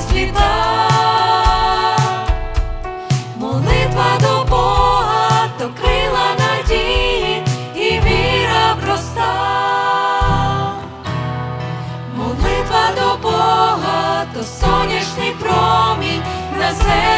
світа, молитва до Бога, то крила надії і віра проста, молитва до Бога, то сонячний промінь на землі.